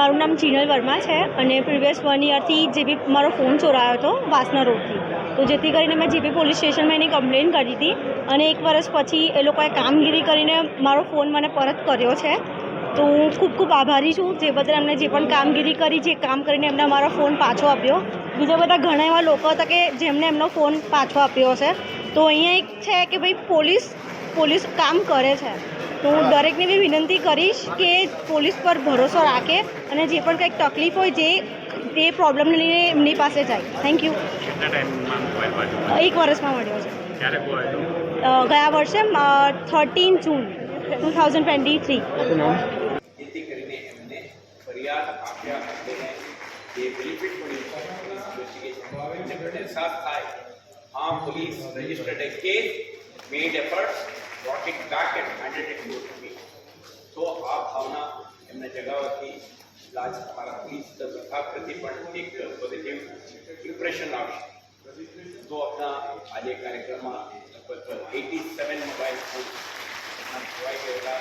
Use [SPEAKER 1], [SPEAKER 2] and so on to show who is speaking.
[SPEAKER 1] મારું નામ જીનલ વર્મા છે અને પ્રિવિયસ વન યરથી જે બી મારો ફોન ચોરાયો હતો વાસના રોડથી તો જેથી કરીને મેં જેપી પોલીસ સ્ટેશનમાં એની કમ્પ્લેન કરી હતી અને એક વર્ષ પછી એ લોકોએ કામગીરી કરીને મારો ફોન મને પરત કર્યો છે. તો હું ખૂબ ખૂબ આભારી છું જે બદલ એમને જે પણ કામગીરી કરી, જે કામ કરીને એમને મારો ફોન પાછો આપ્યો. બીજા બધા ઘણા એવા લોકો હતા કે જેમને એમનો ફોન પાછો આપ્યો છે તો અહીંયા એક છે કે ભાઈ પોલીસ પોલીસ કામ કરે છે. તો હું દરેકને બી વિનંતી કરીશ કે પોલીસ પર ભરોસો રાખે અને જે પણ કંઈક તકલીફ હોય જે તે પ્રોબ્લેમને લઈને એમની પાસે જાય. થેન્ક યુ એક વર્ષમાં મળ્યો છે. ગયા વર્ષે thirteen June two thousand twenty three
[SPEAKER 2] હા police registered case made effort back and handed it over to તો આ ભાવના એમને જગાવવાથી આજ અમારા પોલીસ વિભાગ પ્રતિ પણ એક પોઝિટિવ ઇમ્પ્રેશન આવશે. તો આપણા આજે કાર્યક્રમમાં લગભગ eighty seven mobile phone provide ગયેલા.